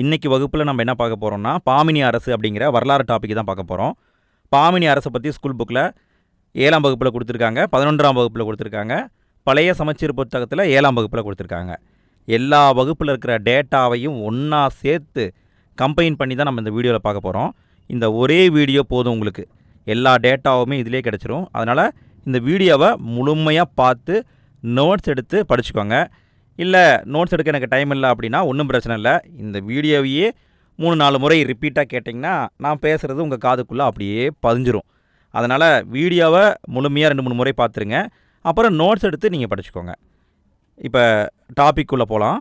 இன்றைக்கி வகுப்பில் நம்ம என்ன பார்க்க போகிறோம்னா பாமினி அரசு அப்படிங்கிற வரலாறு டாபிக் தான் பார்க்க போகிறோம் பாமினி அரசை பற்றி ஸ்கூல் புக்கில் ஏழாம் வகுப்பில் கொடுத்துருக்காங்க பதினொன்றாம் வகுப்பில் கொடுத்துருக்காங்க பழைய சமச்சீர் புத்தகத்தில் ஏழாம் வகுப்பில் கொடுத்துருக்காங்க. எல்லா வகுப்பில் இருக்கிற டேட்டாவையும் ஒன்றா சேர்த்து கம்பைன் பண்ணி தான் நம்ம இந்த வீடியோவில் பார்க்க போகிறோம் இந்த ஒரே வீடியோ போதும் உங்களுக்கு. எல்லா டேட்டாவுமே இதிலே கிடச்சிரும். அதனால் இந்த வீடியோவை முழுமையாக பார்த்து நோட்ஸ் எடுத்து படிச்சுக்கோங்க. இல்லை நோட்ஸ் எடுக்க எனக்கு டைம் இல்லை அப்படின்னா ஒன்றும் பிரச்சனை இல்லை. இந்த வீடியோவையே மூணு நாலு முறை ரிப்பீட்டாக கேட்டிங்கன்னா நான் பேசுகிறது உங்கள் காதுக்குள்ளே அப்படியே பதிஞ்சிரும். அதனால் வீடியோவை முழுமையாக ரெண்டு மூணு முறை பார்த்துருங்க. அப்புறம் நோட்ஸ் எடுத்து நீங்கள் படிச்சுக்கோங்க. இப்போ டாபிக் உள்ளே போகலாம்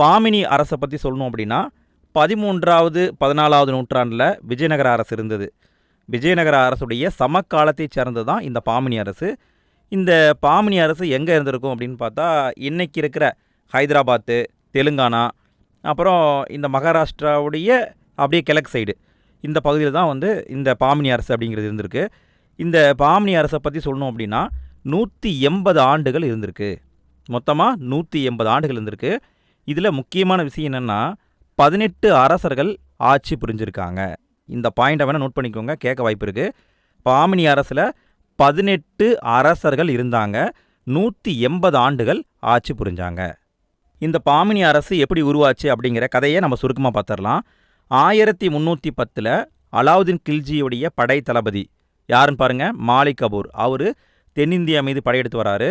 பாமினி அரசை பற்றி சொல்லணும் அப்படின்னா பதிமூன்றாவது பதினாலாவது நூற்றாண்டில் விஜயநகர அரசு இருந்தது. விஜயநகர அரசுடைய சமக்காலத்தை சேர்ந்தது தான் இந்த பாமினி அரசு. இந்த பாமினி அரசு எங்கே இருந்திருக்கும் அப்படின்னு பார்த்தா இன்றைக்கி இருக்கிற ஹைதராபாத்து தெலுங்கானா அப்புறம் இந்த மகாராஷ்டிராவுடைய அப்படியே கிழக்கு சைடு இந்த பகுதியில் தான் வந்து இந்த பாமினி அரசு அப்படிங்கிறது இருந்திருக்கு. இந்த பாமினி அரசை பற்றி சொல்லணும் அப்படின்னா நூற்றி எண்பது ஆண்டுகள் இருந்திருக்கு. மொத்தமாக நூற்றி எண்பது ஆண்டுகள் இருந்திருக்கு. இதில் முக்கியமான விஷயம் என்னென்னா பதினெட்டு அரசர்கள் ஆட்சி புரிஞ்சிருக்காங்க. இந்த பாயிண்ட்டை வேணால் நோட் பண்ணிக்கோங்க கேட்க வாய்ப்பு இருக்குது பாமினி அரசில் பதினெட்டு அரசர்கள் இருந்தாங்க. நூற்றி எண்பது ஆண்டுகள் ஆட்சி புரிஞ்சாங்க. இந்த பாமினி அரசு எப்படி உருவாச்சு அப்படிங்கிற கதையை நம்ம சுருக்கமாக பார்த்துடலாம். ஆயிரத்தி முந்நூற்றி பத்தில் அலாவுதீன் கில்ஜியுடைய படை தளபதி யாருன்னு பாருங்கள் மாலிக் கபூர். அவர் தென்னிந்தியா மீது படையெடுத்து வராரு.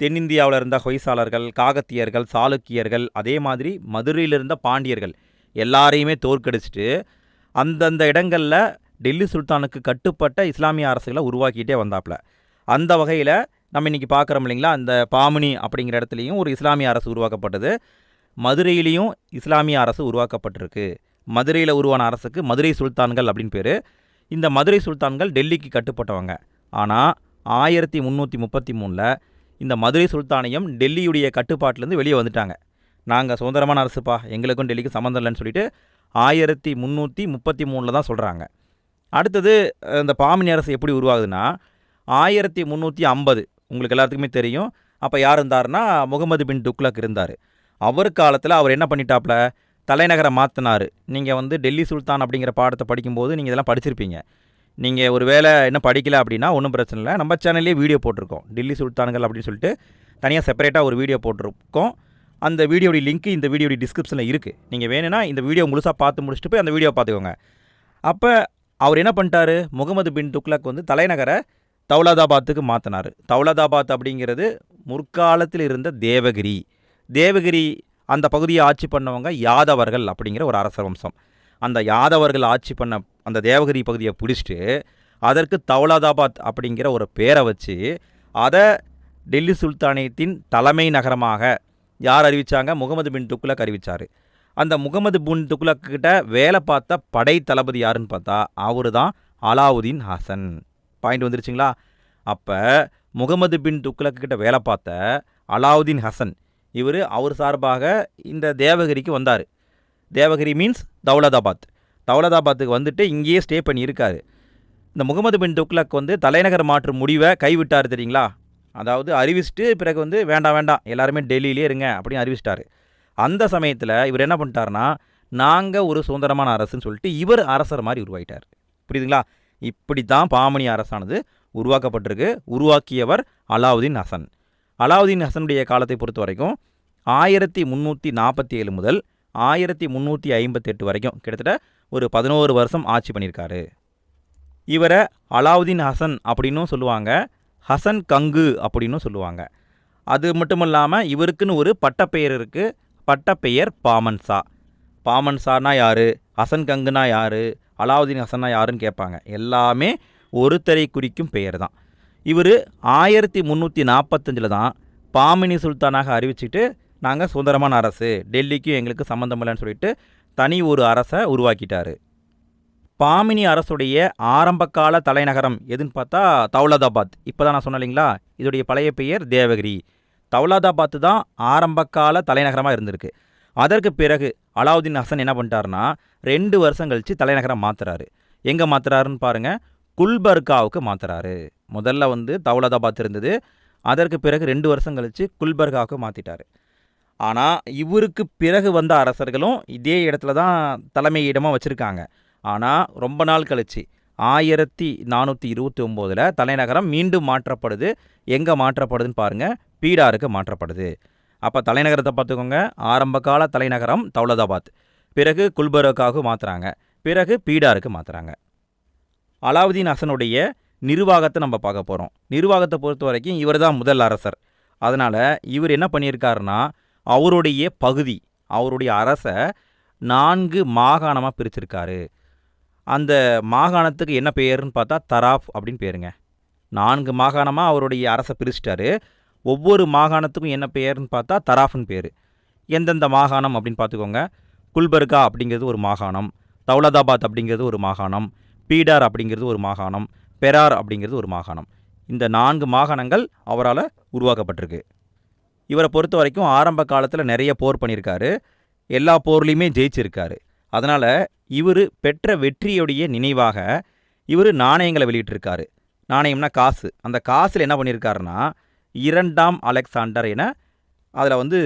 தென்னிந்தியாவில் இருந்த ஹொய்சாளர்கள் காகத்தியர்கள் சாளுக்கியர்கள் அதே மாதிரி மதுரையில் இருந்த பாண்டியர்கள் எல்லாரையுமே தோற்கடிச்சிட்டு அந்தந்த இடங்களில் டெல்லி சுல்தானுக்கு கட்டுப்பட்ட இஸ்லாமிய அரசுகளை உருவாக்கிட்டே வந்தாப்புல. அந்த வகையில் நம்ம இன்றைக்கி பார்க்குறோம் இல்லைங்களா? அந்த பாமினி அப்படிங்கிற இடத்துலையும் ஒரு இஸ்லாமிய அரசு உருவாக்கப்பட்டது. மதுரையிலையும் இஸ்லாமிய அரசு உருவாக்கப்பட்டிருக்கு. மதுரையில் உருவான அரசுக்கு மதுரை சுல்தான்கள் அப்படின்னு பேர். இந்த மதுரை சுல்தான்கள் டெல்லிக்கு கட்டுப்பட்டவங்க. ஆனால் ஆயிரத்தி முந்நூற்றி முப்பத்தி மூணில் இந்த மதுரை சுல்தானியம் டெல்லியுடைய கட்டுப்பாட்டிலேருந்து வெளியே வந்துட்டாங்க. நாங்கள் சுதந்திரமான அரசுப்பா எங்களுக்கும் டெல்லிக்கும் சம்மந்தம் இல்லைன்னு சொல்லிட்டு ஆயிரத்தி முந்நூற்றி முப்பத்தி மூணில் தான் சொல்கிறாங்க அடுத்தது இந்த பாமினி அரசு எப்படி உருவாகுதுன்னா ஆயிரத்தி முந்நூற்றி ஐம்பது உங்களுக்கு எல்லாத்துக்குமே தெரியும். அப்போ யார் இருந்தார்னா முகமது பின் துக்ளக் இருந்தார். அவர் காலத்தில் அவர் என்ன பண்ணிட்டாப்ல? தலைநகரை மாற்றினார் நீங்கள் வந்து டெல்லி சுல்தான் அப்படிங்கிற பாடத்தை படிக்கும்போது நீங்கள் இதெல்லாம் படிச்சிருப்பீங்க. நீங்கள் ஒரு வேளை இன்னும் படிக்கலை அப்படின்னா ஒன்றும் பிரச்சனை இல்லை. நம்ம சேனல்லே வீடியோ போட்டிருக்கோம். டெல்லி சுல்தான்கள் அப்படின்னு சொல்லிட்டு தனியாக செப்பரேட்டாக ஒரு வீடியோ போட்டிருக்கோம். அந்த வீடியோடைய லிங்க் இந்த வீடியோடைய டிஸ்கிரிப்ஷனில் இருக்குது நீங்கள் வேணும்னா இந்த வீடியோ முழுசாக பார்த்து முடிச்சுட்டு போய் அந்த வீடியோ பார்த்துக்கோங்க. அப்போ அவர் என்ன பண்ணிட்டாரு? முகமது பின் துக்லக் வந்து தலைநகரை தௌலதாபாத்துக்கு மாற்றினார் தௌலதாபாத் அப்படிங்கிறது முற்காலத்தில் இருந்த தேவகிரி. தேவகிரி அந்த பகுதியை ஆட்சி பண்ணவங்க யாதவர்கள் அப்படிங்கிற ஒரு அரச வம்சம். அந்த யாதவர்கள் ஆட்சி பண்ண அந்த தேவகிரி பகுதியை பிடிச்சிட்டு அதற்கு தௌலதாபாத் அப்படிங்கிற ஒரு பேரை வச்சு அதை டெல்லி சுல்தானியத்தின் தலைமை நகரமாக யார் அறிவித்தாங்க முகமது பின் துக்ளக் அறிவித்தார் அந்த முகமது பின் துக்குலக்கிட்ட வேலை பார்த்த படை தளபதி யாருன்னு பார்த்தா அவரு தான் அலாவுதீன் ஹசன். பாயிண்ட் வந்துருச்சுங்களா? அப்போ முகமது பின் துக்ளக் கிட்ட வேலை பார்த்த அலாவுதீன் ஹசன் இவர் அவர் சார்பாக இந்த தேவகிரிக்கு வந்தார். தேவகிரி மீன்ஸ் தௌலதாபாத். தௌலதாபாத்துக்கு வந்துட்டு இங்கேயே ஸ்டே பண்ணியிருக்காரு இந்த முகமது பின் துக்ளக் வந்து தலைநகர் மாற்று முடிவை கைவிட்டார் தெரியுங்களா? அதாவது அறிவிச்சுட்டு பிறகு வந்து வேண்டாம் வேண்டாம் எல்லாருமே டெல்லியிலே இருங்க அப்படின்னு அறிவிச்சிட்டாரு. அந்த சமயத்தில் இவர் என்ன பண்ணிட்டாருன்னா நாங்கள் ஒரு சுதந்திரமான அரசுன்னு சொல்லிட்டு இவர் அரசர் மாதிரி உருவாயிட்டார். புரியுதுங்களா? இப்படி தான் பாமணி அரசானது உருவாக்கப்பட்டிருக்கு. உருவாக்கியவர் அலாவுதீன் ஹசன். அலாவுதீன் ஹசனுடைய காலத்தை பொறுத்த வரைக்கும் ஆயிரத்தி முந்நூற்றி நாற்பத்தி ஏழு முதல் ஆயிரத்தி முந்நூற்றி ஐம்பத்தெட்டு வரைக்கும் கிட்டத்தட்ட ஒரு பதினோரு வருஷம் ஆட்சி பண்ணியிருக்காரு. இவரை அலாவுதீன் ஹசன் அப்படின்னும் சொல்லுவாங்க. ஹசன் கங்கு அப்படின்னும் சொல்லுவாங்க. அது மட்டும் இல்லாமல் இவருக்குன்னு ஒரு பட்டப்பெயர் இருக்குது பட்டப்பெயர் பாமன்சா பாமன்சானா யார்? ஹசன் கங்குனா யார்? அலாவுதீன் ஹசனா யாருன்னு கேட்பாங்க. எல்லாமே ஒருத்தரை குறிக்கும் பெயர் தான். இவர் ஆயிரத்தி முந்நூற்றி நாற்பத்தஞ்சில் தான் பாமினி சுல்தானாக அறிவிச்சிட்டு நாங்கள் சுதந்திரமான அரசு டெல்லிக்கும் எங்களுக்கு சம்மந்தம் இல்லைன்னு சொல்லிட்டு தனி ஒரு அரசை உருவாக்கிட்டார். பாமினி அரசுடைய ஆரம்பகால தலைநகரம் எதுன்னு பார்த்தா தௌலதாபாத். இப்போ தான் நான் சொன்னேன் இல்லைங்களா? இதோடைய பழைய பெயர் தேவகிரி. தௌலாதாபாத் தான் ஆரம்பகால தலைநகரமாக இருந்திருக்கு. அதற்கு பிறகு அலாவுதீன் ஹசன் என்ன பண்ணிட்டாருன்னா ரெண்டு வருஷம் கழித்து தலைநகரம் மாற்றுறாரு எங்கே மாத்துறாருன்னு பாருங்கள் குல்பர்காவுக்கு மாற்றுறாரு முதல்ல வந்து தௌலதாபாத் இருந்தது. அதற்கு பிறகு ரெண்டு வருஷம் கழித்து குல்பர்காவுக்கு மாற்றிட்டாரு ஆனால் இவருக்கு பிறகு வந்த அரசர்களும் இதே இடத்துல தான் தலைமையிடமாக வச்சுருக்காங்க. ஆனால் ரொம்ப நாள் கழிச்சு ஆயிரத்தி நானூற்றி இருபத்தி ஒம்போதில் தலைநகரம் மீண்டும் மாற்றப்படுது. எங்கே மாற்றப்படுதுன்னு பாருங்கள் பீடாருக்கு மாற்றப்படுது. அப்போ தலைநகரத்தை பார்த்துக்கோங்க. ஆரம்ப கால தலைநகரம் தௌலதாபாத். பிறகு குல்பரோக்காவுக்கு மாற்றுறாங்க பிறகு பீடாருக்கு மாற்றுறாங்க அலாவுதீன் ஹசனுடைய நிர்வாகத்தை நம்ம பார்க்க போகிறோம் நிர்வாகத்தை பொறுத்த வரைக்கும் இவர் தான் முதல் அரசர். அதனால் இவர் என்ன பண்ணியிருக்காருன்னா அவருடைய பகுதி அவருடைய அரசை நான்கு மாகாணமாக பிரிச்சிருக்காரு. அந்த மாகாணத்துக்கு என்ன பேருன்னு பார்த்தா தராஃப் அப்படின்னு பேருங்க. நான்கு மாகாணமாக அவருடைய அரசை பிரிச்சிட்டாரு. ஒவ்வொரு மாகாணத்துக்கும் என்ன பெயர்னு பார்த்தா தராஃப்னு பேர். எந்தெந்த மாகாணம் அப்படின்னு பார்த்துக்கோங்க. குல்பர்கா அப்படிங்கிறது ஒரு மாகாணம். தௌலதாபாத் அப்படிங்கிறது ஒரு மாகாணம். பீடார் அப்படிங்கிறது ஒரு மாகாணம். பெரார் அப்படிங்கிறது ஒரு மாகாணம். இந்த நான்கு மாகாணங்கள் அவரால் உருவாக்கப்பட்டிருக்கு. இவரை பொறுத்த வரைக்கும் ஆரம்ப காலத்தில் நிறைய போர் பண்ணியிருக்காரு. எல்லா போர்லேயுமே ஜெயிச்சிருக்காரு. அதனால் இவர் பெற்ற வெற்றியுடைய நினைவாக இவர் நாணயங்களை வெளியிட்டிருக்காரு. நாணயம்னா காசு. அந்த காசில் என்ன பண்ணியிருக்காருன்னா இரண்டாம் அலெக்சாண்டர் என அதில் வந்து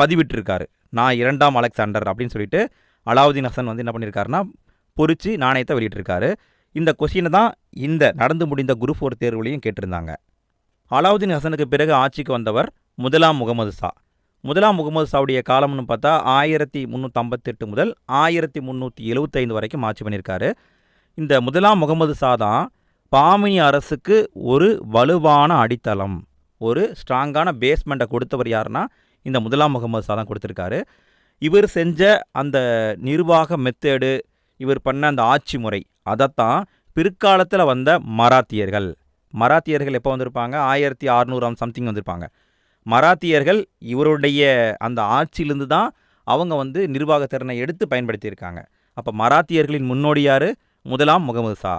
பதிவிட்டிருக்காரு. நான் இரண்டாம் அலெக்சாண்டர் அப்படின்னு சொல்லிட்டு அலாவுதீன் ஹசன் வந்து என்ன பண்ணியிருக்காருன்னா பொறிச்சு நாணயத்தை வெளியிட்டிருக்காரு. இந்த கொஷினை தான் இந்த நடந்து முடிந்த குரு ஃபோர் தேர்வுலையும் கேட்டிருந்தாங்க. அலாவுதீன் ஹசனுக்கு பிறகு ஆட்சிக்கு வந்தவர் முதலாம் முகமது ஷா. முதலாம் முகமது ஷாவுடைய காலம்னு பார்த்தா ஆயிரத்தி முந்நூற்றம்பத்தெட்டு முதல் ஆயிரத்தி முந்நூற்றி எழுவத்தைந்து வரைக்கும் ஆட்சி பண்ணியிருக்காரு. இந்த முதலாம் முகமது ஷா தான் பாமினி அரசுக்கு ஒரு வலுவான அடித்தளம். ஒரு ஸ்ட்ராங்கான பேஸ்மெண்ட்டை கொடுத்தவர் யாருன்னா இந்த முதலாம் முகமது ஷா தான் கொடுத்துருக்காரு. இவர் செஞ்ச அந்த நிர்வாக மெத்தேடு இவர் பண்ண அந்த ஆட்சி முறை அதைத்தான் பிற்காலத்தில் வந்த மராத்தியர்கள். மராத்தியர்கள் எப்போ வந்திருப்பாங்க? ஆயிரத்தி அறநூறாம் சம்திங் வந்திருப்பாங்க. மராத்தியர்கள் இவருடைய அந்த ஆட்சியிலிருந்து தான் அவங்க வந்து நிர்வாகத்திறனை எடுத்து பயன்படுத்தியிருக்காங்க. அப்போ மராத்தியர்களின் முன்னோடியார் முதலாம் முகமது ஷா.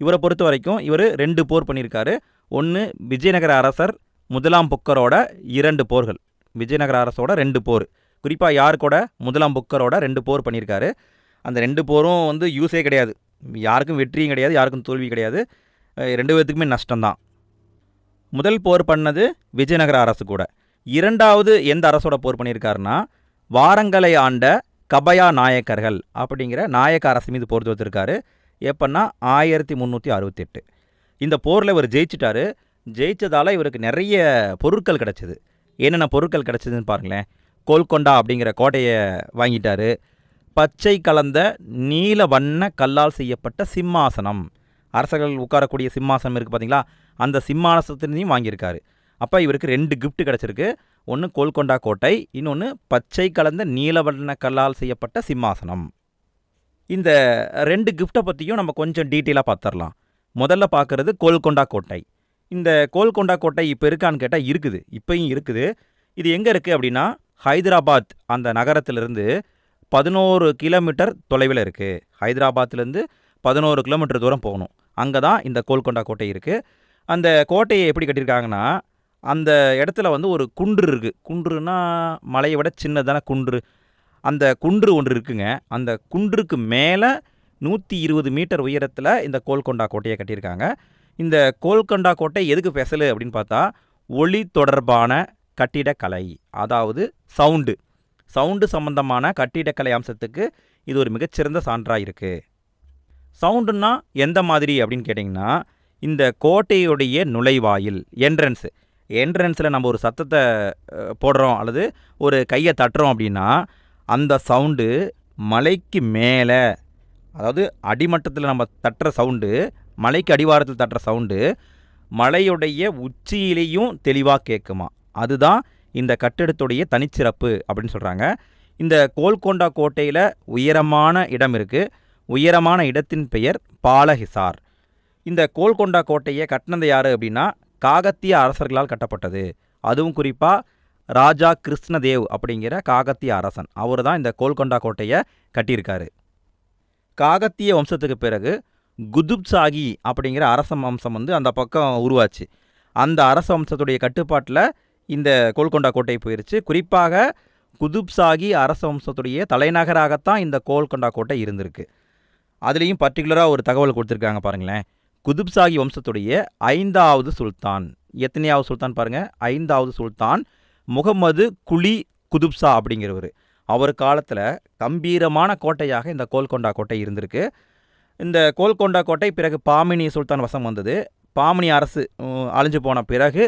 இவரை பொறுத்த வரைக்கும் இவர் ரெண்டு போர் பண்ணியிருக்காரு. ஒன்று விஜயநகர அரசர் முதலாம் புக்கரோட இரண்டு போர்கள். விஜயநகர அரசோட ரெண்டு போர். குறிப்பாக யார் கூட முதலாம் புக்கரோட ரெண்டு போர் பண்ணியிருக்காரு. அந்த ரெண்டு போரும் வந்து யூஸே கிடையாது. யாருக்கும் வெற்றியும் கிடையாது யாருக்கும் தோல்வி கிடையாது. ரெண்டு பேர்த்துக்குமே நஷ்டம்தான். முதல் போர் பண்ணது விஜயநகர அரசு கூட. இரண்டாவது எந்த அரசோட போர் பண்ணியிருக்காருன்னா வாரங்களை ஆண்ட கபயா நாயக்கர்கள் அப்படிங்கிற நாயக்க அரசு மீது போர் தொடுத்திருக்காரு. எப்பன்னா ஆயிரத்தி முந்நூற்றி அறுபத்தெட்டு. இந்த போரில் இவர் ஜெயிச்சிட்டாரு. ஜெயிச்சதால் இவருக்கு நிறைய பொருட்கள் கிடச்சிது. என்னென்ன பொருட்கள் கிடச்சிதுன்னு பாருங்களேன். கோல்கொண்டா அப்படிங்கிற கோட்டையை வாங்கிட்டார். பச்சை கலந்த நீல வண்ண கல்லால் செய்யப்பட்ட சிம்மாசனம். அரசர்கள் உட்காரக்கூடிய சிம்மாசனம் இருக்குது பார்த்தீங்களா அந்த சிம்மாசனத்தினையும் வாங்கியிருக்காரு. அப்போ இவருக்கு ரெண்டு கிஃப்ட் கிடச்சிருக்கு. ஒன்று கோல்கொண்டா கோட்டை இன்னொன்று பச்சை கலந்த நீல வண்ண கல்லால் செய்யப்பட்ட சிம்மாசனம். இந்த ரெண்டு கிஃப்ட்டை பற்றியும் நம்ம கொஞ்சம் டீட்டெயிலாக பார்த்துடலாம் முதல்ல பார்க்குறது கோல்கொண்டா கோட்டை. இந்த கோல்கொண்டா கோட்டை இப்போ இருக்கான்னு கேட்டால் இருக்குது இப்போயும் இருக்குது. இது எங்கே இருக்குது அப்படின்னா ஹைதராபாத் அந்த நகரத்திலிருந்து பதினோரு கிலோமீட்டர் தொலைவில் இருக்குது ஹைதராபாத்லேருந்து பதினோரு கிலோமீட்டர் தூரம் போகணும். அங்கே தான் இந்த கோல்கொண்டா கோட்டை இருக்குது அந்த கோட்டையை எப்படி கட்டியிருக்காங்கன்னா அந்த இடத்துல வந்து ஒரு குன்று இருக்குது குன்றுனா மலையை விட சின்னதான குன்று. அந்த குன்று ஒன்று இருக்குங்க. அந்த குன்றுக்கு மேலே நூற்றி இருபது மீட்டர் உயரத்தில் இந்த கோல்கொண்டா கோட்டையை கட்டியிருக்காங்க. இந்த கோல்கண்டா கோட்டை எதுக்கு ஸ்பெஷலு அப்படின்னு பார்த்தா ஒளி தொடர்பான கட்டிடக்கலை அதாவது சவுண்டு சவுண்டு சம்பந்தமான கட்டிடக்கலை அம்சத்துக்கு இது ஒரு மிகச்சிறந்த சான்றாக இருக்குது சவுண்டுன்னா எந்த மாதிரி அப்படின்னு கேட்டிங்கன்னா இந்த கோட்டையுடைய நுழைவாயில் என்ட்ரன்ஸு என்ட்ரன்ஸில் நம்ம ஒரு சத்தத்தை போடுறோம் அல்லது ஒரு கையை தட்டுறோம் அப்படின்னா அந்த சவுண்டு மலைக்கு மேலே அதாவது அடிமட்டத்தில் நம்ம தட்டுற சவுண்டு மலைக்கு அடிவாரத்தில் தட்டுற சவுண்டு மலையுடைய உச்சியிலையும் தெளிவாக கேட்குமா அதுதான் இந்த கட்டிடத்துடைய தனிச்சிறப்பு அப்படின்னு சொல்கிறாங்க இந்த கோல்கொண்டா கோட்டையில் உயரமான இடம் இருக்குது உயரமான இடத்தின் பெயர் பாலஹிசார். இந்த கோல்கொண்டா கோட்டையை கட்டினது யார் அப்படின்னா காகத்திய அரசர்களால் கட்டப்பட்டது. அதுவும் குறிப்பாக ராஜா கிருஷ்ணதேவ் அப்படிங்கிற காகத்திய அரசன். அவர் தான் இந்த கோல்கொண்டா கோட்டையை கட்டியிருக்காரு. காகத்திய வம்சத்துக்கு பிறகு குதுப்சாகி அப்படிங்கிற அரச வம்சம் வந்து அந்த பக்கம் உருவாச்சு. அந்த அரச வம்சத்துடைய கட்டுப்பாட்டில் இந்த கோல்கொண்டா கோட்டை போயிருச்சு. குறிப்பாக குதுப்சாகி அரச வம்சத்துடைய தலைநகராகத்தான் இந்த கோல்கொண்டா கோட்டை இருந்திருக்கு. அதுலேயும் பர்டிகுலராக ஒரு தகவல் கொடுத்துருக்காங்க பாருங்களேன். குதுப்சாகி வம்சத்துடைய ஐந்தாவது சுல்தான். எத்தனையாவது சுல்தான் பாருங்கள் ஐந்தாவது சுல்தான் முகமது குலி குதுப்ஷா அப்படிங்கிறவர். அவர் காலத்தில் கம்பீரமான கோட்டையாக இந்த கோல்கொண்டா கோட்டை இருந்திருக்கு. இந்த கோல்கொண்டா கோட்டை பிறகு பாமினி சுல்தான் வசம் வந்தது. பாமினி அரசு அழிஞ்சு போன பிறகு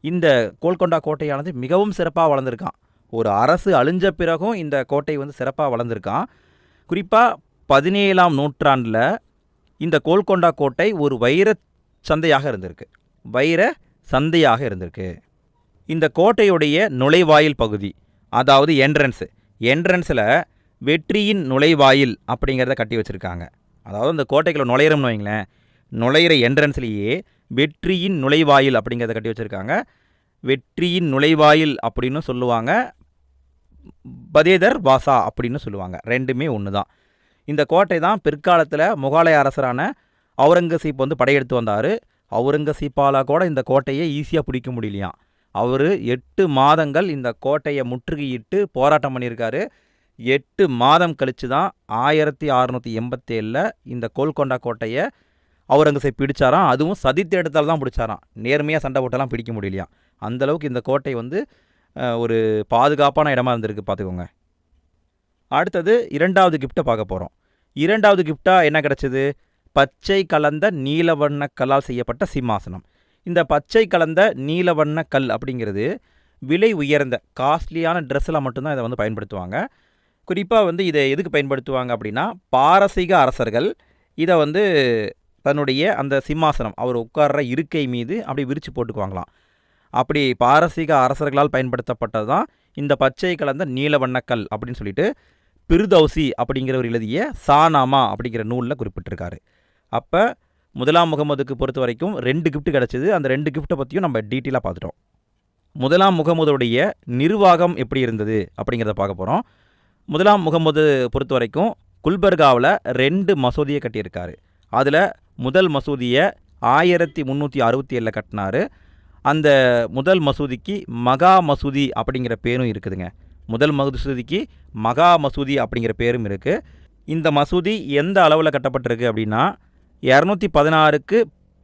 இந்த கோல்கொண்டா கோட்டையானது மிகவும் சிறப்பாக வளர்ந்துருக்கான். ஒரு அரசு அழிஞ்ச பிறகும் இந்த கோட்டை வந்து சிறப்பாக வளர்ந்துருக்கான். குறிப்பாக பதினேழாம் நூற்றாண்டில் இந்த கோல்கொண்டா கோட்டை ஒரு வைர சந்தையாக இருந்திருக்கு. வைர சந்தையாக இருந்திருக்கு. இந்த கோட்டையுடைய நுழைவாயில் பகுதி அதாவது என்ட்ரன்ஸு என்ட்ரன்ஸில் வெற்றியின் நுழைவாயில் அப்படிங்கிறத கட்டி வச்சுருக்காங்க. அதாவது அந்த கோட்டைக்குள்ள நுழையிறோம்னு வைங்களேன் நுழையிற என்ட்ரன்ஸ்லேயே வெற்றியின் நுழைவாயில் அப்படிங்கிறத கட்டி வச்சுருக்காங்க. வெற்றியின் நுழைவாயில் அப்படின்னு சொல்லுவாங்க. பதேதர் வாசா அப்படின்னு சொல்லுவாங்க. ரெண்டுமே ஒன்று தான் இந்த கோட்டை தான் பிற்காலத்தில் முகாலய அரசரான அவுரங்கசீப் வந்து படையெடுத்து வந்தார். அவுரங்கசீப்பால் கூட இந்த கோட்டையை ஈஸியாக பிடிக்க முடியலையாம். அவர் எட்டு மாதங்கள் இந்த கோட்டையை முற்றுகையிட்டு போராட்டம் பண்ணியிருக்காரு. எட்டு மாதம் கழித்து தான் ஆயிரத்தி அறநூற்றி எண்பத்தேழில் இந்த கோல்கொண்டா கோட்டையை அவுரங்கசீப் பிடிச்சாராம். அதுவும் சதித்தேடத்தால் தான் பிடிச்சாராம். நேர்மையாக சண்டை போட்டெல்லாம் பிடிக்க முடியலையாம். அந்த அளவுக்கு இந்த கோட்டை வந்து ஒரு பாதுகாப்பான இடமா இருந்திருக்கு பார்த்துக்கோங்க. அடுத்தது இரண்டாவது கிஃப்ட்டை பார்க்க போகிறோம் இரண்டாவது கிஃப்டாக என்ன கிடச்சிது? பச்சை கலந்த நீலவண்ண கல்லால் செய்யப்பட்ட சிம்மாசனம். இந்த பச்சை கலந்த நீலவண்ண கல் அப்படிங்கிறது விலை உயர்ந்த காஸ்ட்லியான ட்ரெஸ்ஸில் மட்டும்தான் இதை வந்து பயன்படுத்துவாங்க. குறிப்பாக வந்து இதை எதுக்கு பயன்படுத்துவாங்க அப்படின்னா பாரசீக அரசர்கள் இதை வந்து தன்னுடைய அந்த சிம்மாசனம் அவர் உட்கார்ற இருக்கை மீது அப்படி விரித்து போட்டுக்குவாங்களாம். அப்படி பாரசீக அரசர்களால் பயன்படுத்தப்பட்டது தான் இந்த பச்சை கலந்த நீலவண்ணக்கல் அப்படின்னு சொல்லிட்டு பிருதௌசி அப்படிங்கிறவர் எழுதிய சானாமா அப்படிங்கிற நூலில் குறிப்பிட்டிருக்காரு. அப்போ முதலாம் முகமதுக்கு பொறுத்த வரைக்கும் ரெண்டு கிஃப்ட் கிடச்சிது. அந்த ரெண்டு கிஃப்ட்டை பற்றியும் நம்ம டீட்டெயிலாக பார்த்துட்டோம். முதலாம் முகமதுடைய நிர்வாகம் எப்படி இருந்தது அப்படிங்கிறத பார்க்க போகிறோம் முதலாம் முகமது பொறுத்த வரைக்கும் குல்பர்காவில் ரெண்டு மசூதியை கட்டியிருக்காரு. அதில் முதல் மசூதியை ஆயிரத்தி முந்நூற்றி அறுபத்தி ஏழில் கட்டினாரு. அந்த முதல் மசூதிக்கு மகா மசூதி அப்படிங்கிற பேரும் இருக்குதுங்க. முதல் மசூதிக்கு மகா மசூதி அப்படிங்கிற பேரும் இருக்குது இந்த மசூதி எந்த அளவில் கட்டப்பட்டிருக்கு அப்படின்னா இரநூத்தி பதினாறுக்கு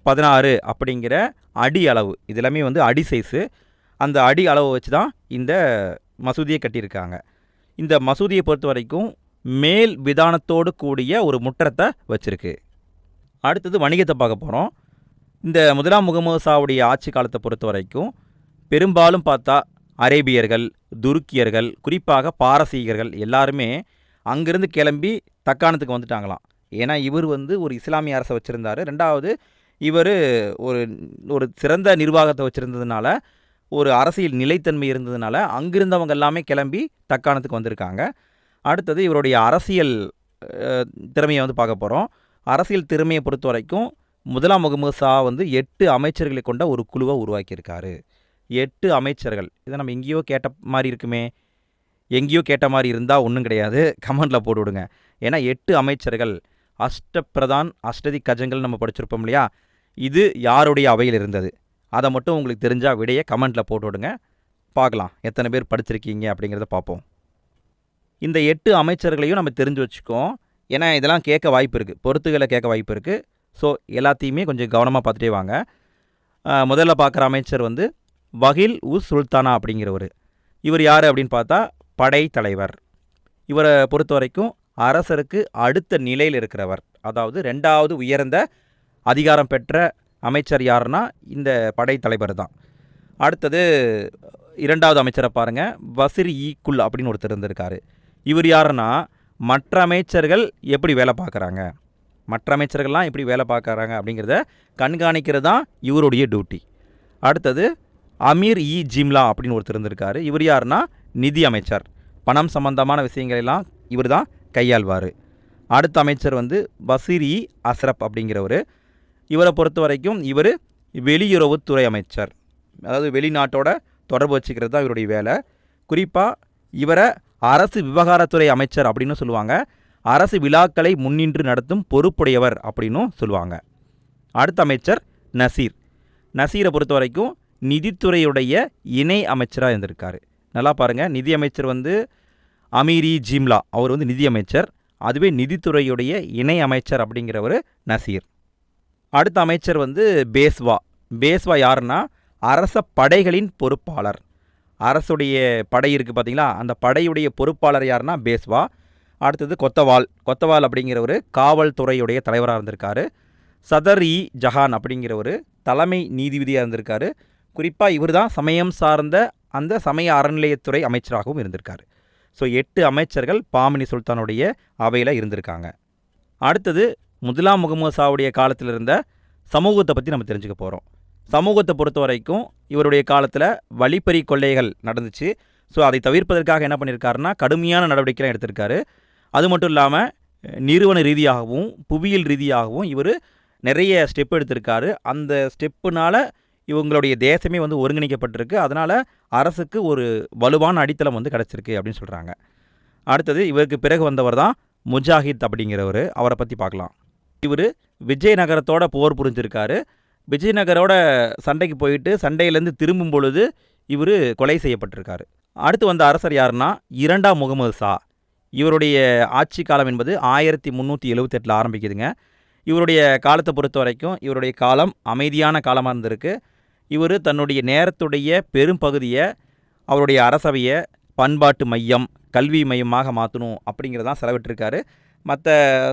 பதினாறு அப்படிங்கிற அடி அளவு. இது எல்லாமே வந்து அடி சைஸு அந்த அடி அளவு வச்சு தான் இந்த மசூதியை கட்டியிருக்காங்க. இந்த மசூதியை பொறுத்த வரைக்கும் மேல் விதானத்தோடு கூடிய ஒரு முற்றத்தை வச்சுருக்கு. அடுத்தது வணிகத்தை பார்க்க போகிறோம் இந்த முதலாம் முகமது சாவுடைய ஆட்சி காலத்தை பொறுத்த வரைக்கும் பெரும்பாலும் பார்த்தா அரேபியர்கள் துருக்கியர்கள் குறிப்பாக பாரசீகர்கள் எல்லாருமே அங்கிருந்து கிளம்பி தக்காணத்துக்கு வந்துட்டாங்களாம். ஏன்னா இவர் வந்து ஒரு இஸ்லாமிய அரசை வச்சுருந்தாரு. ரெண்டாவது இவர் ஒரு ஒரு சிறந்த நிர்வாகத்தை வச்சுருந்ததுனால ஒரு அரசியல் நிலைத்தன்மை இருந்ததுனால அங்கிருந்தவங்க எல்லாமே கிளம்பி தக்காணத்துக்கு வந்திருக்காங்க. அடுத்தது இவருடைய அரசியல் திறமையை வந்து பார்க்க போகிறோம் அரசியல் திறமையை பொறுத்த வரைக்கும் முதலாம் முகமது ஷா வந்து எட்டு அமைச்சர்களை கொண்ட ஒரு குழுவை உருவாக்கியிருக்காரு. எட்டு அமைச்சர்கள். இதை நம்ம எங்கேயோ கேட்ட மாதிரி இருக்குமே. எங்கேயோ கேட்ட மாதிரி இருந்தால் ஒன்றும் கிடையாது. கமெண்டில் போட்டு விடுங்க. ஏன்னா எட்டு அமைச்சர்கள் அஷ்டப்பிரதான் அஷ்டதி கஜங்கள் நம்ம படிச்சிருப்போம் இல்லையா? இது யாருடைய அவையில் இருந்தது? அதை மட்டும் உங்களுக்கு தெரிஞ்சால் விடையை கமெண்ட்டில் போட்டு விடுங்க. பார்க்கலாம் எத்தனை பேர் படிச்சிருக்கீங்க அப்படிங்கிறத பார்ப்போம். இந்த எட்டு அமைச்சர்களையும் நம்ம தெரிஞ்சு வச்சுக்கோம் ஏன்னா இதெல்லாம் கேட்க வாய்ப்பு இருக்குது பொறுத்துகளை கேட்க வாய்ப்பு இருக்குது ஸோ எல்லாத்தையுமே கொஞ்சம் கவனமாக பார்த்துட்டே வாங்க. முதல்ல பார்க்குற அமைச்சர் வந்து வகில் உஸ் சுல்தானா அப்படிங்கிறவர். இவர் யார் அப்படின்னு பார்த்தா படைத்தலைவர். இவரை பொறுத்த வரைக்கும் அரசருக்கு அடுத்த நிலையில் இருக்கிறவர். அதாவது ரெண்டாவது உயர்ந்த அதிகாரம் பெற்ற அமைச்சர் யாருன்னா இந்த படைத்தலைவர் தான். அடுத்தது இரண்டாவது அமைச்சரை பாருங்கள் பசிர் இ குல் அப்படின்னு ஒருத்தர் இருந்திருக்காரு. இவர் யாருன்னா மற்ற அமைச்சர்கள் எப்படி வேலை பார்க்குறாங்க? மற்ற அமைச்சர்கள்லாம் எப்படி வேலை பார்க்குறாங்க அப்படிங்கிறத கண்காணிக்கிறது தான் இவருடைய டியூட்டி அடுத்தது அமீர் இ ஜிம்லா அப்படின்னு ஒருத்தர் இருந்திருக்காரு. இவர் யாருன்னா நிதி அமைச்சர். பணம் சம்பந்தமான விஷயங்களெல்லாம் இவர் தான் கையாள்வார். அடுத்த அமைச்சர் வந்து பசீர் இ அஸ்ரப் அப்படிங்கிறவர். இவரை பொறுத்த வரைக்கும் இவர் வெளியுறவுத்துறை அமைச்சர். அதாவது வெளிநாட்டோட தொடர்பு வச்சுக்கிறது தான் இவருடைய வேலை. குறிப்பாக இவரை அரசு விவகாரத்துறை அமைச்சர் அப்படின்னு சொல்லுவாங்க. அரசு விழாக்களை முன்னின்று நடத்தும் பொறுப்புடையவர் அப்படின்னும் சொல்லுவாங்க. அடுத்த அமைச்சர் நசீர். நசீரை பொறுத்த வரைக்கும் நிதித்துறையுடைய இணை அமைச்சராக இருந்திருக்காரு. நல்லா பாருங்கள் நிதி அமைச்சர் வந்து அமீரி ஜிம்லா. அவர் வந்து நிதி அமைச்சர். அதுவே நிதித்துறையுடைய இணை அமைச்சர் அப்படிங்கிறவர் நசீர். அடுத்த அமைச்சர் வந்து பேஸ்வா. பேஸ்வா யாருன்னா அரச படைகளின் பொறுப்பாளர். அரசுடைய படை இருக்குது பார்த்தீங்களா அந்த படையுடைய பொறுப்பாளர் யாருன்னா பேஸ்வா. அடுத்தது கொத்தவால். கொத்தவால் அப்படிங்கிறவர் காவல்துறையுடைய தலைவராக இருந்திருக்காரு. சதர் இ ஜஹான் அப்படிங்கிறவர் தலைமை நீதிபதியாக இருந்திருக்காரு. குறிப்பாக இவர் தான் சமயம் சார்ந்த அந்த சமய அறநிலையத்துறை அமைச்சராகவும் இருந்திருக்காரு. ஸோ எட்டு அமைச்சர்கள் பாமினி சுல்தானுடைய அவையில் இருந்திருக்காங்க. அடுத்தது முதலாம் முகமது சாவுடைய காலத்தில் இருந்த சமூகத்தை பற்றி நம்ம தெரிஞ்சுக்க போகிறோம் சமூகத்தை பொறுத்த வரைக்கும் இவருடைய காலத்தில் வழிப்பறி கொள்ளைகள் நடந்துச்சு. ஸோ அதை தவிர்ப்பதற்காக என்ன பண்ணியிருக்காருன்னா கடுமையான நடவடிக்கைலாம் எடுத்திருக்காரு. அது மட்டும் இல்லாமல் நிறுவன ரீதியாகவும் புவியியல் ரீதியாகவும் இவர் நிறைய ஸ்டெப் எடுத்திருக்காரு. அந்த ஸ்டெப்புனால் இவங்களுடைய தேசமே வந்து ஒருங்கிணைக்கப்பட்டிருக்கு. அதனால் அரசுக்கு ஒரு வலுவான அடித்தளம் வந்து கிடச்சிருக்கு அப்படின்னு சொல்கிறாங்க அடுத்தது இவருக்கு பிறகு வந்தவர் தான் முஜாஹித் அப்படிங்கிறவர். அவரை பற்றி பார்க்கலாம். இவர் விஜயநகரத்தோட போர் புரிஞ்சிருக்காரு. விஜயநகரோட சண்டைக்கு போயிட்டு சண்டையிலேருந்து திரும்பும் பொழுது இவர் கொலை செய்யப்பட்டிருக்காரு. அடுத்து வந்த அரசர் யாருன்னா இரண்டாம் முகமது ஷா. இவருடைய ஆட்சி காலம் என்பது ஆயிரத்தி முந்நூற்றி எழுவத்தெட்டில் ஆரம்பிக்குதுங்க. இவருடைய காலத்தை பொறுத்த வரைக்கும் இவருடைய காலம் அமைதியான காலமாக இருந்திருக்கு. இவர் தன்னுடைய நேரத்துடைய பெரும் பகுதியை அவருடைய அரசவையை பண்பாட்டு மையம் கல்வி மையமாக மாற்றணும் அப்படிங்கிறதான் செலவிட்டிருக்காரு. மற்ற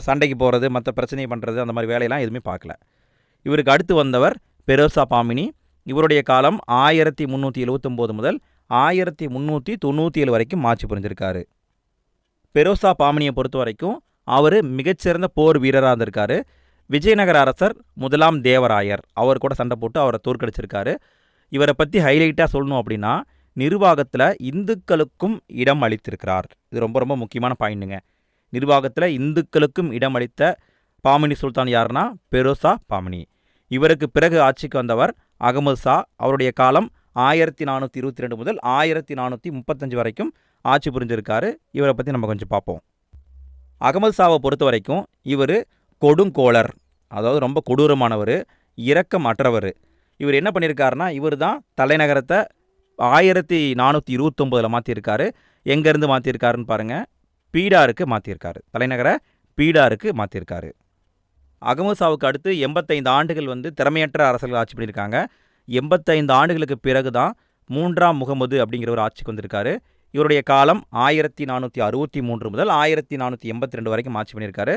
சண்டைக்கு போகிறது மற்ற பிரச்சனை பண்ணுறது அந்த மாதிரி வேலையெல்லாம் எதுவுமே பார்க்கல. இவருக்கு அடுத்து வந்தவர் பெரோசா பாமினி. இவருடைய காலம் ஆயிரத்தி முந்நூற்றி எழுவத்தொம்போது முதல் ஆயிரத்தி முந்நூற்றி தொண்ணூற்றி ஏழு வரைக்கும் ஆட்சி புரிஞ்சிருக்காரு. பெரோசா பாமினியை பொறுத்த வரைக்கும் அவர் மிகச்சிறந்த போர் வீரராக இருந்திருக்காரு. விஜயநகர அரசர் முதலாம் தேவராயர். அவர் கூட சண்டை போட்டு அவரை தோற்கடிச்சிருக்காரு. இவரை பற்றி ஹைலைட்டாக சொல்லணும் அப்படின்னா நிர்வாகத்தில் இந்துக்களுக்கும் இடம் அளித்திருக்கிறார். இது ரொம்ப ரொம்ப முக்கியமான பாயிண்ட்டுங்க. நிர்வாகத்தில் இந்துக்களுக்கும் இடமளித்த பாமினி சுல்தான் யாருன்னா? பெரோசா பாமினி. இவருக்கு பிறகு ஆட்சிக்கு வந்தவர் அகமது ஷா. அவருடைய காலம் ஆயிரத்தி நானூற்றி இருபத்தி ரெண்டு முதல் ஆயிரத்தி நானூற்றி முப்பத்தஞ்சு வரைக்கும் ஆட்சி புரிஞ்சிருக்காரு. இவரை பற்றி நம்ம கொஞ்சம் பார்ப்போம். அகமது ஷாவை பொறுத்த வரைக்கும் இவர் கொடுங்கோளர். அதாவது ரொம்ப கொடூரமானவர் இரக்கம் அற்றவர். இவர் என்ன பண்ணியிருக்காருன்னா இவர் தான் தலைநகரத்தை ஆயிரத்தி நானூற்றி இருபத்தொம்போதில் மாற்றியிருக்காரு எங்கேருந்து மாற்றியிருக்காருன்னு பாருங்கள் பீடாருக்கு மாற்றியிருக்காரு தலைநகரை பீடாருக்கு மாற்றியிருக்காரு அகமது சாவுக்கு அடுத்து எண்பத்தைந்து ஆண்டுகள் வந்து திறமையற்ற அரசர்கள் ஆட்சி பண்ணியிருக்காங்க. எண்பத்தைந்து ஆண்டுகளுக்கு பிறகு தான் மூன்றாம் முகமது அப்படிங்கிற ஒரு ஆட்சிக்கு வந்திருக்காரு. இவருடைய காலம் ஆயிரத்தி நானூற்றி அறுபத்தி மூன்று முதல் ஆயிரத்தி நானூற்றி எண்பத்தி ரெண்டு வரைக்கும் ஆட்சி பண்ணியிருக்காரு.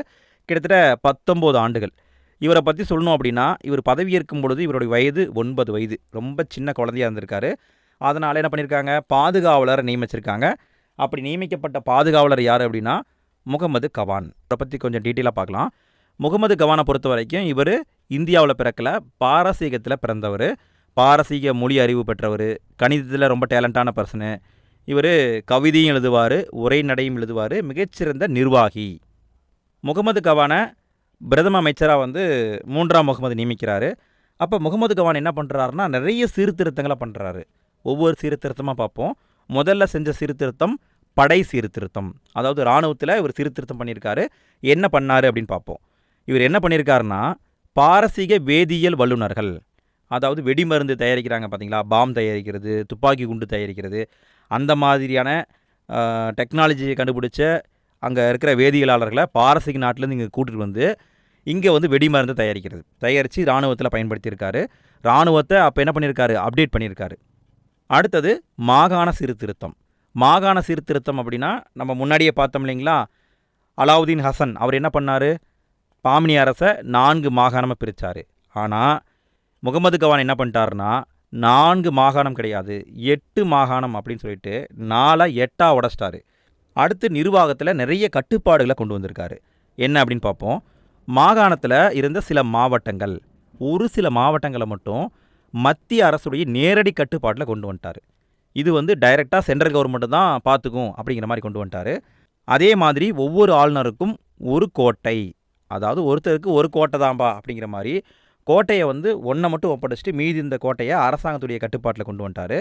கிட்டத்தட்ட பத்தொம்போது ஆண்டுகள். இவரை பற்றி சொல்லணும் அப்படின்னா இவர் பதவியேற்கும் பொழுது இவருடைய வயது ஒன்பது வயது. ரொம்ப சின்ன குழந்தையாக இருந்திருக்காரு. அதனால் என்ன பண்ணியிருக்காங்க? பாதுகாவலரை நியமிச்சிருக்காங்க. அப்படி நியமிக்கப்பட்ட பாதுகாவலர் யார் அப்படின்னா முகமது கவான். இதை பற்றி கொஞ்சம் டீட்டெயிலாக பார்க்கலாம். முகமது கவானை பொறுத்த வரைக்கும் இவர் இந்தியாவில் பிறக்கல பாரசீகத்தில் பிறந்தவர். பாரசீக மொழி அறிவு பெற்றவர். கணிதத்தில் ரொம்ப டேலண்டான பர்சனு. இவர் கவிதையும் எழுதுவார் உரைநடையும் எழுதுவார் மிகச்சிறந்த நிர்வாகி. முகமது கவானை பிரதம அமைச்சராக வந்து மூன்றாம் முகமது நியமிக்கிறாரு. அப்போ முகமது கவான் என்ன பண்ணுறாருன்னா நிறைய சீர்திருத்தங்களை பண்ணுறாரு ஒவ்வொரு சீர்திருத்தமாக பார்ப்போம். முதல்ல செஞ்ச சீர்திருத்தம் படை சீர்திருத்தம். அதாவது இராணுவத்தில் இவர் சீர்திருத்தம் பண்ணியிருக்காரு. என்ன பண்ணார் அப்படின்னு பார்ப்போம். இவர் என்ன பண்ணியிருக்காருன்னா பாரசீக வேதியியல் வல்லுநர்கள் அதாவது வெடிமருந்து தயாரிக்கிறாங்க பார்த்தீங்களா பாம் தயாரிக்கிறது துப்பாக்கி குண்டு தயாரிக்கிறது அந்த மாதிரியான டெக்னாலஜியை கண்டுபிடிச்ச அங்கே இருக்கிற வேதியியலாளர்களை பாரசீக நாட்டிலேருந்து இங்கே கூட்டிகிட்டு வந்து இங்கே வந்து வெடிமருந்து தயாரிக்கிறது. தயாரித்து இராணுவத்தில் பயன்படுத்தியிருக்காரு. இராணுவத்தை அப்போ என்ன பண்ணியிருக்காரு? அப்டேட் பண்ணியிருக்காரு. அடுத்தது மாகாண சீர்திருத்தம். மாகாண சீர்திருத்தம் அப்படின்னா நம்ம முன்னாடியே பார்த்தோம் இல்லைங்களா? அலாவுதீன் ஹசன் அவர் என்ன பண்ணார்? பாமினி அரசை நான்கு மாகாணமாக பிரித்தார் ஆனால் முகமது கவான் என்ன பண்ணிட்டாருன்னா நான்கு மாகாணம் கிடையாது எட்டு மாகாணம் அப்படின்னு சொல்லிட்டு நாலை எட்டாக உடச்சிட்டாரு. அடுத்து நிர்வாகத்தில் நிறைய கட்டுப்பாடுகளை கொண்டு வந்திருக்காரு. என்ன அப்படின்னு பார்ப்போம். மாகாணத்தில் இருந்த சில மாவட்டங்கள் ஒரு சில மாவட்டங்களை மட்டும் மத்திய அரசுடைய நேரடி கட்டுப்பாட்டில் கொண்டு வந்துட்டார். இது வந்து டைரெக்டாக சென்ட்ரல் கவர்மெண்ட்டு தான் பார்த்துக்கும் அப்படிங்கிற மாதிரி கொண்டு வந்துட்டார். அதே மாதிரி ஒவ்வொரு ஆளுநருக்கும் ஒரு கோட்டை. அதாவது ஒருத்தருக்கு ஒரு கோட்டை தான்பா அப்படிங்கிற மாதிரி கோட்டையை வந்து ஒன்றை மட்டும் ஒப்படைச்சிட்டு மீதி இந்த கோட்டையை அரசாங்கத்துடைய கட்டுப்பாட்டில் கொண்டு வந்துட்டார்.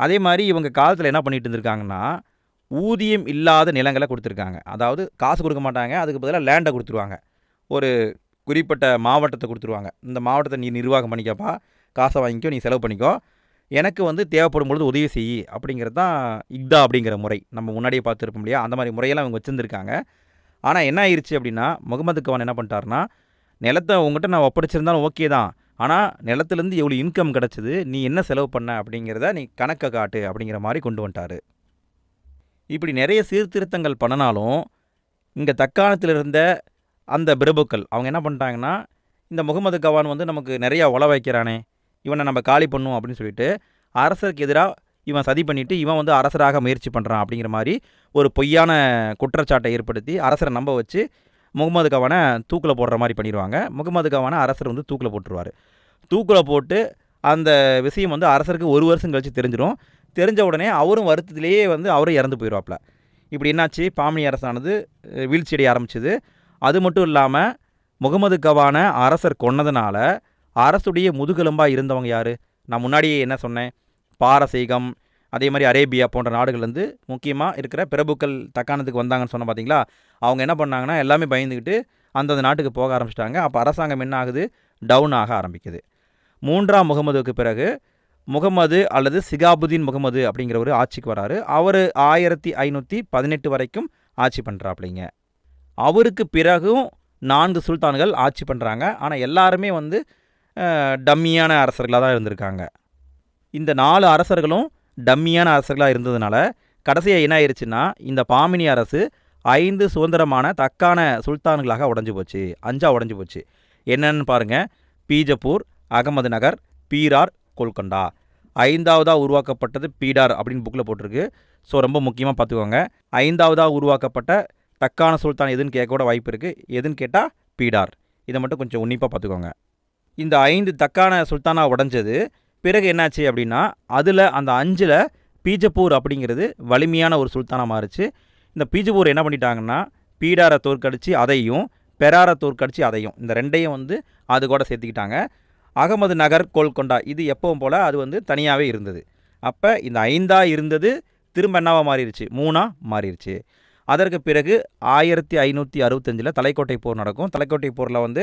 அதே மாதிரி இவங்க காலத்தில் என்ன பண்ணிட்டு இருந்திருக்காங்கன்னா ஊதியம் இல்லாத நிலங்களை கொடுத்துருக்காங்க. அதாவது காசு கொடுக்க மாட்டாங்க அதுக்கு பதிலாக லேண்டை கொடுத்துருவாங்க. ஒரு குறிப்பிட்ட மாவட்டத்தை கொடுத்துருவாங்க. இந்த மாவட்டத்தை நீ நிர்வாகம் பண்ணிக்கப்பா காசை வாங்கிக்கோ நீ செலவு பண்ணிக்கோ. எனக்கு வந்து தேவைப்படும் பொழுது உதவி செய் அப்படிங்கிறது தான் இக்தா அப்படிங்கிற முறை. நம்ம முன்னாடியே பார்த்துருப்போம் இல்லையா? அந்த மாதிரி முறையெல்லாம் அவங்க வச்சுருந்துருக்காங்க. ஆனால் என்ன ஆயிடுச்சு அப்படின்னா முகமது கவான் என்ன பண்ணிட்டாருன்னா நிலத்தை உங்ககிட்ட நான் ஒப்படைச்சிருந்தாலும் ஓகே தான். ஆனால் நிலத்துலேருந்து எவ்வளோ இன்கம் கிடச்சிது நீ என்ன செலவு பண்ண அப்படிங்கிறத நீ கணக்கை காட்டு அப்படிங்கிற மாதிரி கொண்டு வந்துட்டார். இப்படி நிறைய சீர்திருத்தங்கள் பண்ணினாலும் இங்கே தக்காணத்தில் இருந்த அந்த பிரபுக்கள் அவங்க என்ன பண்ணிட்டாங்கன்னா இந்த முகமது கவான் வந்து நமக்கு நிறையா உழ வைக்கிறானே. இவனை நம்ம காலி பண்ணும் அப்படின்னு சொல்லிட்டு அரசருக்கு எதிராக இவன் சதி பண்ணிவிட்டு இவன் வந்து அரசராக முயற்சி பண்ணுறான் அப்படிங்கிற மாதிரி ஒரு பொய்யான குற்றச்சாட்டை ஏற்படுத்தி அரசரை நம்ப வச்சு முகமது கவானை தூக்கில் போடுற மாதிரி பண்ணிடுவாங்க. முகமது கவானை அரசர் வந்து தூக்கில் போட்டுருவார். தூக்கில் போட்டு அந்த விஷயம் வந்து அரசருக்கு ஒரு வருஷம் கழித்து தெரிஞ்சிடும். தெரிஞ்ச உடனே அவரும் வருத்தத்திலேயே வந்து அவரும் இறந்து போயிடுவாப்ல இப்படி என்னாச்சு? பாமினி அரசானது வீழ்ச்சியடைய ஆரம்பிச்சது. அது மட்டும் இல்லாமல் முகமது கவானை அரசர் கொன்னதுனால அரசுடைய முதுகெலும்பாக இருந்தவங்க யார்? நான் முன்னாடியே என்ன சொன்னேன்? பாரசீகம் அதே மாதிரி அரேபியா போன்ற நாடுகள்லேருந்து முக்கியமாக இருக்கிற பிரபுக்கள் தக்காணத்துக்கு வந்தாங்கன்னு சொன்ன பார்த்தீங்களா அவங்க என்ன பண்ணாங்கன்னா எல்லாமே பயந்துக்கிட்டு அந்தந்த நாட்டுக்கு போக ஆரம்பிச்சிட்டாங்க. அப்போ அரசாங்கம் என்ன ஆகுது? டவுன் ஆக ஆரம்பிக்குது. மூன்றாம் முகமதுக்கு பிறகு முகமது அல்லது சிகாபுதீன் முகமது அப்படிங்கிறவர் ஆட்சிக்கு வராரு. அவர் ஆயிரத்தி ஐநூற்றி பதினெட்டு வரைக்கும் ஆட்சி பண்ணுறாப்லிங்க அவருக்கு பிறகும் நான்கு சுல்தான்கள் ஆட்சி பண்ணுறாங்க ஆனால் எல்லாருமே வந்து டம்மியான அரசர்களாக தான் இருந்திருக்காங்க. இந்த நாலு அரசர்களும் டம்மியான அரசர்களாக இருந்ததுனால கடைசியாக என்ன ஆயிடுச்சுன்னா இந்த பாமினி அரசு ஐந்து சுதந்திரமான தக்கான சுல்தான்களாக உடஞ்சி போச்சு அஞ்சா உடஞ்சி போச்சு. என்னன்னு பாருங்கள் பீஜப்பூர் அகமது நகர் பீரார் கோல்கொண்டா. ஐந்தாவதாக உருவாக்கப்பட்டது பீடார் அப்படின்னு புக்கில் போட்டிருக்கு. ஸோ ரொம்ப முக்கியமாக பார்த்துக்கோங்க. ஐந்தாவதாக உருவாக்கப்பட்ட தக்கான சுல்தான் எதுன்னு கேட்க கூட வாய்ப்பு இருக்குது எதுன்னு கேட்டால் பீடார். இதை மட்டும் கொஞ்சம் உன்னிப்பாக பார்த்துக்கோங்க. இந்த ஐந்து தக்கான சுல்தானா உடைஞ்சது. பிறகு என்னாச்சு அப்படின்னா அதில் அந்த அஞ்சில் பீஜப்பூர் அப்படிங்கிறது வலிமையான ஒரு சுல்தானாக மாறுச்சு. இந்த பீஜப்பூர் என்ன பண்ணிட்டாங்கன்னா பீடாரை தோற்கடிச்சு அதையும் பெராரை தோற்கடிச்சு அதையும் இந்த ரெண்டையும் வந்து அது கூட சேர்த்துக்கிட்டாங்க. அகமது நகர் கோல்கொண்டா இது எப்பவும் போல் அது வந்து தனியாகவே இருந்தது. அப்போ இந்த ஐந்தாக இருந்தது திரும்ப என்னவாக மாறிடுச்சு மூணாக மாறிடுச்சு அதற்கு பிறகு ஆயிரத்தி ஐநூற்றி அறுபத்தஞ்சில் தலைக்கோட்டை போர் நடக்கும். தலைக்கோட்டை போரில் வந்து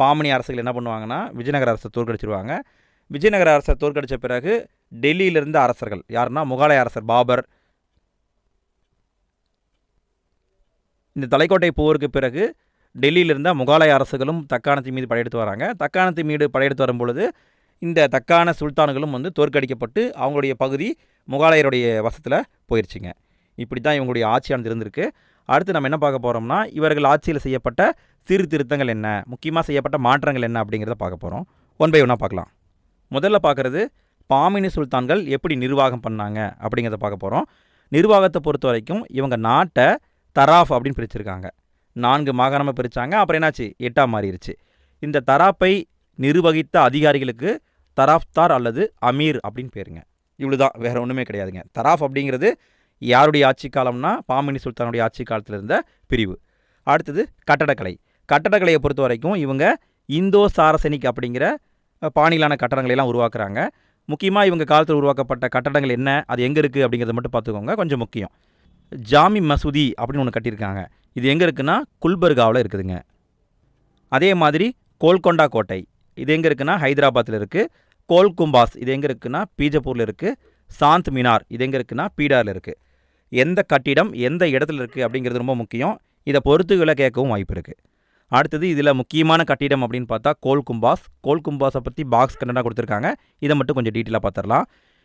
பாமணி அரசுகள் என்ன பண்ணுவாங்கன்னா விஜயநகர அரசை தோற்கடிச்சிருவாங்க. விஜயநகர அரசை தோற்கடித்த பிறகு டெல்லியிலிருந்து அரசர்கள் யாருன்னா முகலாய அரசர் பாபர். இந்த தலைக்கோட்டை போருக்கு பிறகு டெல்லியில் இருந்த முகலாய அரசுகளும் தக்காணத்தின் மீது படையெடுத்து வராங்க. தக்காணத்தின் மீது படையெடுத்து வரும்பொழுது இந்த தக்கான சுல்தான்களும் வந்து தோற்கடிக்கப்பட்டு அவங்களுடைய பகுதி முகலாயருடைய வசத்தில் போயிடுச்சுங்க இப்படி தான் இவங்களுடைய ஆட்சியானது இருந்திருக்கு. அடுத்து நம்ம என்ன பார்க்க போகிறோம்னா இவர்கள் ஆட்சியில் செய்யப்பட்ட சீர்திருத்தங்கள் என்ன? முக்கியமாக செய்யப்பட்ட மாற்றங்கள் என்ன அப்படிங்கிறத பார்க்க போகிறோம் ஒன் பை ஒன்னாக பார்க்கலாம். முதல்ல பார்க்குறது பாமினி சுல்தான்கள் எப்படி நிர்வாகம் பண்ணாங்க அப்படிங்கிறத பார்க்க போகிறோம் நிர்வாகத்தை பொறுத்த வரைக்கும் இவங்க நாட்டை தராஃப் அப்படின்னு பிரிச்சிருக்காங்க. நான்கு மாகாணமாக பிரித்தாங்க அப்புறம் என்னாச்சு? எட்டாக மாறிடுச்சு இந்த தராப்பை நிர்வகித்த அதிகாரிகளுக்கு தராஃப்தார் அல்லது அமீர் அப்படின்னு பேருங்க. இவ்வளோ தான் வேறு ஒன்றுமே கிடையாதுங்க. தராஃப் அப்படிங்கிறது யாருடைய ஆட்சி காலம்னா பாமினி சுல்தானுடைய ஆட்சி காலத்தில் இருந்த பிரிவு. அடுத்தது கட்டடக்கலை. கட்டடக்கலையை பொறுத்த வரைக்கும் இவங்க இந்தோ சாரசனிக் அப்படிங்கிற பாணியிலான கட்டடங்களை எல்லாம் உருவாக்குறாங்க. முக்கியமாக இவங்க காலத்தில் உருவாக்கப்பட்ட கட்டடங்கள் என்ன அது எங்கே இருக்குது அப்படிங்கிறத மட்டும் பார்த்துக்கோங்க. கொஞ்சம் முக்கியம். ஜாமி மசூதி அப்படின்னு ஒன்று கட்டியிருக்காங்க. இது எங்கே இருக்குன்னா குல்பர்காவில் இருக்குதுங்க. அதே மாதிரி கோல்கொண்டா கோட்டை. இது எங்கே இருக்குன்னா ஹைதராபாத்தில் இருக்குது கோல்கும்பாஸ் இது எங்கே இருக்குன்னா பீஜப்பூரில் இருக்குது சாந்த் மினார் இது எங்கே இருக்குன்னா பீடாரில் இருக்குது எந்த கட்டிடம் எந்த இடத்துல இருக்குது அப்படிங்கிறது ரொம்ப முக்கியம். இதை பொறுத்துகளை கேட்கவும் வாய்ப்பு இருக்குது அடுத்தது இதில் முக்கியமான கட்டிடம் அப்படின்னு பார்த்தா கோல்கும்பாஸ் கோல்கும்பாஸை பற்றி பாக்ஸ் கண்டனாக கொடுத்துருக்காங்க. இதை மட்டும் கொஞ்சம் டீட்டெயிலாக பார்த்துடலாம்.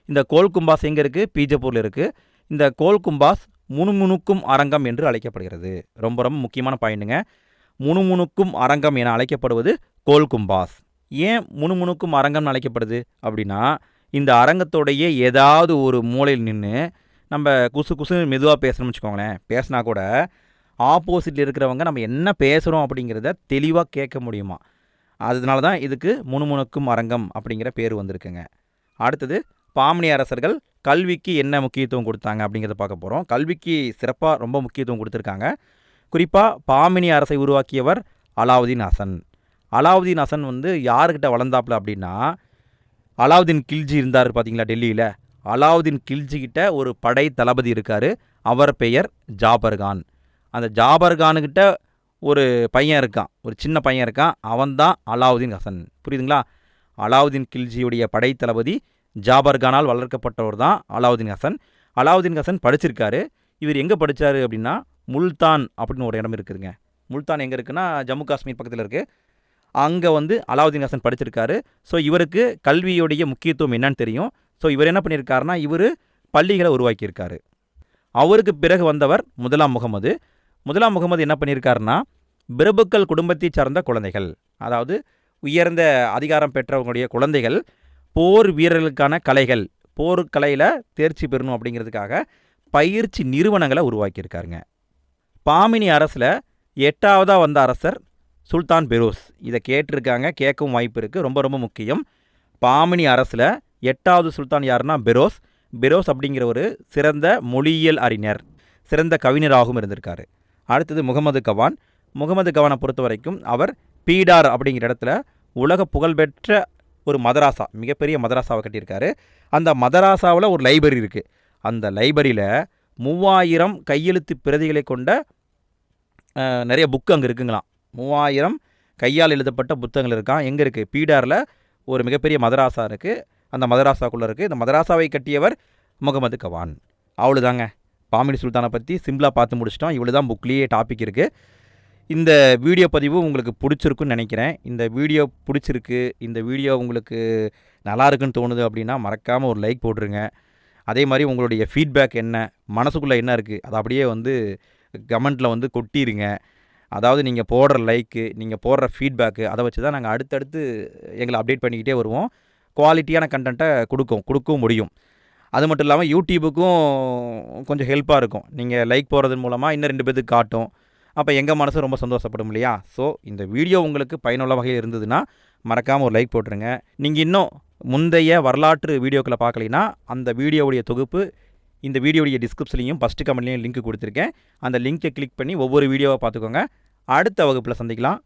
இந்த கோல்கும்பாஸ் எங்கே இருக்குது பீஜப்பூரில் இருக்குது இந்த கோல்கும்பாஸ் முணுமுணுக்கும் அரங்கம் என்று அழைக்கப்படுகிறது. ரொம்ப ரொம்ப முக்கியமான பாயிண்ட்டுங்க. முணுமுணுக்கும் அரங்கம் என அழைக்கப்படுவது கோல்கும்பாஸ் ஏன் முணுமுணுக்கும் அரங்கம்னு அழைக்கப்படுது அப்படின்னா இந்த அரங்கத்தோடைய ஏதாவது ஒரு மூலையில் நின்று நம்ம குசு குசு மெதுவாக பேசணும்னு வச்சுக்கோங்களேன். பேசினா கூட ஆப்போசிட்டில் இருக்கிறவங்க நம்ம என்ன பேசுகிறோம் அப்படிங்கிறத தெளிவாக கேட்க முடியுமா? அதனால தான் இதுக்கு முணுமுணுக்கும் அரங்கம் அப்படிங்கிற பேர் வந்திருக்குங்க. அடுத்தது பாமணி அரசர்கள் கல்விக்கு என்ன முக்கியத்துவம் கொடுத்தாங்க அப்படிங்கிறத பார்க்க போகிறோம் கல்விக்கு சிறப்பாக ரொம்ப முக்கியத்துவம் கொடுத்துருக்காங்க. குறிப்பாக பாமினி அரசை உருவாக்கியவர் அலாவுதீன் ஹசன். அலாவுதீன் ஹசன் வந்து யாருக்கிட்ட வளர்ந்தாப்புல அப்படின்னா அலாவுதீன் கில்ஜி இருந்தார் பார்த்தீங்களா டெல்லியில்? அலாவுதீன் கில்ஜிக்கிட்ட ஒரு படை தளபதி இருக்கார். அவர் பெயர் ஜாபர்கான் அந்த ஜாபர்கானுக்கிட்ட ஒரு பையன் இருக்கான். ஒரு சின்ன பையன் இருக்கான். அவன்தான் அலாவுதீன் ஹசன். புரியுதுங்களா? அலாவுதீன் கில்ஜியுடைய படை தளபதி ஜாபர்கானால் வளர்க்கப்பட்டவர் தான் அலாவுதீன் ஹசன். அலாவுதீன் ஹசன் படிச்சிருக்காரு. இவர் எங்கே படித்தார் அப்படின்னா முல்தான் அப்படின்னு ஒரு இடம் இருக்குதுங்க. முல்தான் எங்கே இருக்குன்னா ஜம்மு காஷ்மீர் பக்கத்தில் இருக்குது அங்கே வந்து அலாவுதீன் ஹசன் படிச்சிருக்காரு. ஸோ இவருக்கு கல்வியுடைய முக்கியத்துவம் என்னன்னு தெரியும். ஸோ இவர் என்ன பண்ணியிருக்காருன்னா இவர் பள்ளிகளை உருவாக்கியிருக்காரு. அவருக்கு பிறகு வந்தவர் முதலாம் முகமது. முதலாம் முகமது என்ன பண்ணியிருக்காருன்னா பிரபுக்கள் குடும்பத்தை சார்ந்த குழந்தைகள் அதாவது உயர்ந்த அதிகாரம் பெற்றவங்களுடைய குழந்தைகள் போர் வீரர்களுக்கான கலைகள் போர் கலையில் தேர்ச்சி பெறணும் அப்படிங்கிறதுக்காக பயிற்சி நிறுவனங்களை உருவாக்கியிருக்காருங்க. பாமினி அரசில் எட்டாவதாக வந்த அரசர் சுல்தான் பெரோஸ். இதை கேட்டிருக்காங்க கேட்கவும் வாய்ப்பு இருக்குது ரொம்ப ரொம்ப முக்கியம். பாமினி அரசில் எட்டாவது சுல்தான் யாருன்னா பெரோஸ். பெரோஸ் அப்படிங்கிற ஒரு சிறந்த மொழியியல் அறிஞர் சிறந்த கவிஞராகவும் இருந்திருக்காரு. அடுத்தது முகமது கவான். முகமது கவானை பொறுத்த வரைக்கும் அவர் பீடார் அப்படிங்கிற இடத்துல உலக புகழ்பெற்ற ஒரு மதராசா மிகப்பெரிய மதராசாவை கட்டியிருக்காரு. அந்த மதராசாவில் ஒரு லைப்ரரி இருக்குது அந்த லைப்ரரியில் மூவாயிரம் கையெழுத்து பிரதிகளை கொண்ட நிறைய புக்கு அங்கே இருக்குங்களாம். மூவாயிரம் கையால் எழுதப்பட்ட புத்தகங்கள் இருக்கான் எங்கே இருக்குது பீடாரில் ஒரு மிகப்பெரிய மதராசா இருக்குது அந்த மதராசாக்குள்ளே இருக்குது இந்த மதராசாவை கட்டியவர் முகமது கவான். அவ்வளோதாங்க பாமினி சுல்தானை பற்றி சிம்பிளாக பார்த்து முடிச்சிட்டோம். இவ்வளோ தான் புக்லேயே டாபிக் இருக்குது இந்த வீடியோ பதிவு உங்களுக்கு பிடிச்சிருக்குன்னு நினைக்கிறேன். இந்த வீடியோ பிடிச்சிருக்கு. இந்த வீடியோ உங்களுக்கு நல்லா இருக்குன்னு தோணுது அப்படின்னா மறக்காமல் ஒரு லைக் போட்டுருங்க. அதே மாதிரி உங்களுடைய ஃபீட்பேக் என்ன? மனசுக்குள்ளே என்ன இருக்குது அதை அப்படியே வந்து கமெண்ட்டில் வந்து கொட்டிடுங்க அதாவது நீங்கள் போடுற லைக்கு நீங்கள் போடுற ஃபீட்பேக்கு அதை வச்சு தான் நாங்கள் அடுத்தடுத்து எங்களை அப்டேட் பண்ணிக்கிட்டே வருவோம். குவாலிட்டியான கண்டென்ட்டை கொடுக்கும் கொடுக்கவும் முடியும். அது மட்டும் இல்லாமல் யூடியூபுக்கும் கொஞ்சம் ஹெல்ப்பாக இருக்கும். நீங்கள் லைக் போகிறதன் மூலமாக இன்னும் ரெண்டு பேர்த்துக்கு காட்டும். அப்போ எங்கள் மனசு ரொம்ப சந்தோஷப்படும் இல்லையா? ஸோ இந்த வீடியோ உங்களுக்கு பயனுள்ள வகையில் இருந்ததுன்னா மறக்காமல் ஒரு லைக் போட்டுருங்க. நீங்கள் இன்னும் முந்தைய வரலாற்று வீடியோக்களை பார்க்கலைன்னா அந்த வீடியோவுடைய தொகுப்பு இந்த வீடியோடைய டிஸ்கிரிப்ஷன்லையும் ஃபஸ்ட்டு கமெண்ட்லேயும் லிங்க் கொடுத்துருக்கேன். அந்த லிங்க்கை கிளிக் பண்ணி ஒவ்வொரு வீடியோவை பார்த்துக்கோங்க. அடுத்த வகுப்பில் சந்திக்கலாம்.